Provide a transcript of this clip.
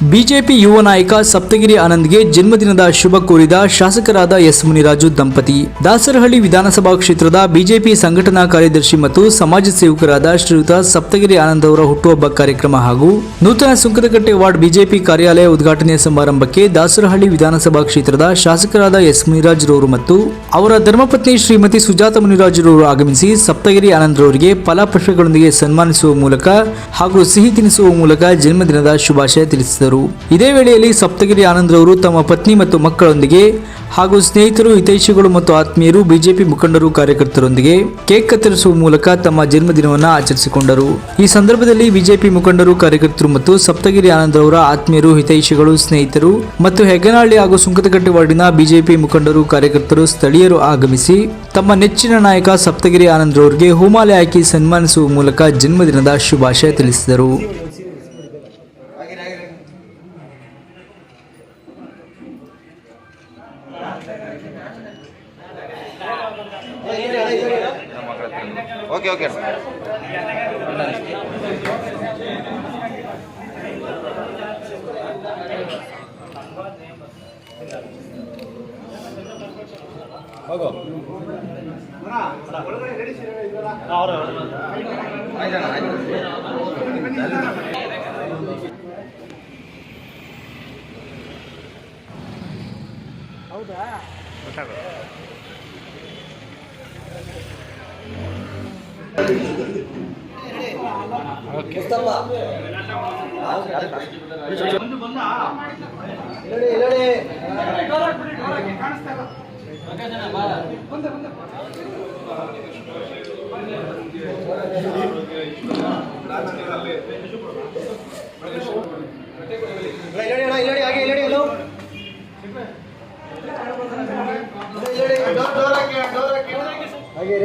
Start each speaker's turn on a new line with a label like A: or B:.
A: BJP ಯುವ ನಾಯಕ ಸಪ್ತಗಿರಿ ಆನಂದ್ಗೆ ಜನ್ಮದಿನದ ಶುಭ ಕೋರಿದ ಶಾಸಕರಾದ ಎಸ್ ಮುನಿರಾಜು ದಂಪತಿ. ದಾಸರಹಳ್ಳಿ ವಿಧಾನಸಭಾ ಕ್ಷೇತ್ರದ ಬಿಜೆಪಿ ಸಂಘಟನಾ ಕಾರ್ಯದರ್ಶಿ ಮತ್ತು ಸಮಾಜ ಸೇವಕರಾದ ಶ್ರೀಯುತ ಸಪ್ತಗಿರಿ ಆನಂದ್ ಅವರ ಹುಟ್ಟುಹಬ್ಬ ಕಾರ್ಯಕ್ರಮ ಹಾಗೂ ನೂತನ ಸುಂಕದಕಟ್ಟೆ ವಾರ್ಡ್ ಬಿಜೆಪಿ ಕಾರ್ಯಾಲಯ ಉದ್ಘಾಟನೆ ಸಮಾರಂಭಕ್ಕೆ ದಾಸರಹಳ್ಳಿ ವಿಧಾನಸಭಾ ಕ್ಷೇತ್ರದ ಶಾಸಕರಾದ ಎಸ್ ಮುನಿರಾಜ್ರವರು ಮತ್ತು ಅವರ ಧರ್ಮಪತ್ನಿ ಶ್ರೀಮತಿ ಸುಜಾತ ಮುನಿರಾಜ್ರವರು ಆಗಮಿಸಿ ಸಪ್ತಗಿರಿ ಆನಂದ್ರವರಿಗೆ ಫಲಪುಷ್ಪಗಳೊಂದಿಗೆ ಸನ್ಮಾನಿಸುವ ಮೂಲಕ ಹಾಗೂ ಸಿಹಿ ತಿನಿಸುವ ಮೂಲಕ ಜನ್ಮದಿನದ ಶುಭಾಶಯ ತಿಳಿಸಿದರು. ಇದೇ ವೇಳೆಯಲ್ಲಿ ಸಪ್ತಗಿರಿ ಆನಂದ್ ರವರು ತಮ್ಮ ಪತ್ನಿ ಮತ್ತು ಮಕ್ಕಳೊಂದಿಗೆ ಹಾಗೂ ಸ್ನೇಹಿತರು, ಹಿತೈಷಿಗಳು ಮತ್ತು ಆತ್ಮೀಯರು ಬಿಜೆಪಿ ಮುಖಂಡರು, ಕಾರ್ಯಕರ್ತರೊಂದಿಗೆ ಕೇಕ್ ಕತ್ತರಿಸುವ ಮೂಲಕ ತಮ್ಮ ಜನ್ಮದಿನವನ್ನು ಆಚರಿಸಿಕೊಂಡರು. ಈ ಸಂದರ್ಭದಲ್ಲಿ ಬಿಜೆಪಿ ಮುಖಂಡರು, ಕಾರ್ಯಕರ್ತರು ಮತ್ತು ಸಪ್ತಗಿರಿ ಆನಂದ್ ರವರ ಆತ್ಮೀಯರು, ಹಿತೈಷಿಗಳು, ಸ್ನೇಹಿತರು ಮತ್ತು ಹೆಗ್ಗನಹಳ್ಳಿ ಹಾಗೂ ಸುಂಕದಕಟ್ಟೆ ವಾರ್ಡಿನ ಬಿಜೆಪಿ ಮುಖಂಡರು, ಕಾರ್ಯಕರ್ತರು, ಸ್ಥಳೀಯರು ಆಗಮಿಸಿ ತಮ್ಮ ನೆಚ್ಚಿನ ನಾಯಕ ಸಪ್ತಗಿರಿ ಆನಂದ್ ರವರಿಗೆ ಹೂಮಾಲೆ ಹಾಕಿ ಸನ್ಮಾನಿಸುವ ಮೂಲಕ ಜನ್ಮದಿನದ ಶುಭಾಶಯ ತಿಳಿಸಿದರು.
B: Okay okay. ಹೋಗೋ. ಅವರು ಹೌದಾ? ಗೊತ್ತಾಗುತ್ತೆ ಕಾಣಿಸ್ತಾ ಇಲ್ಲ ಹಾಗೆ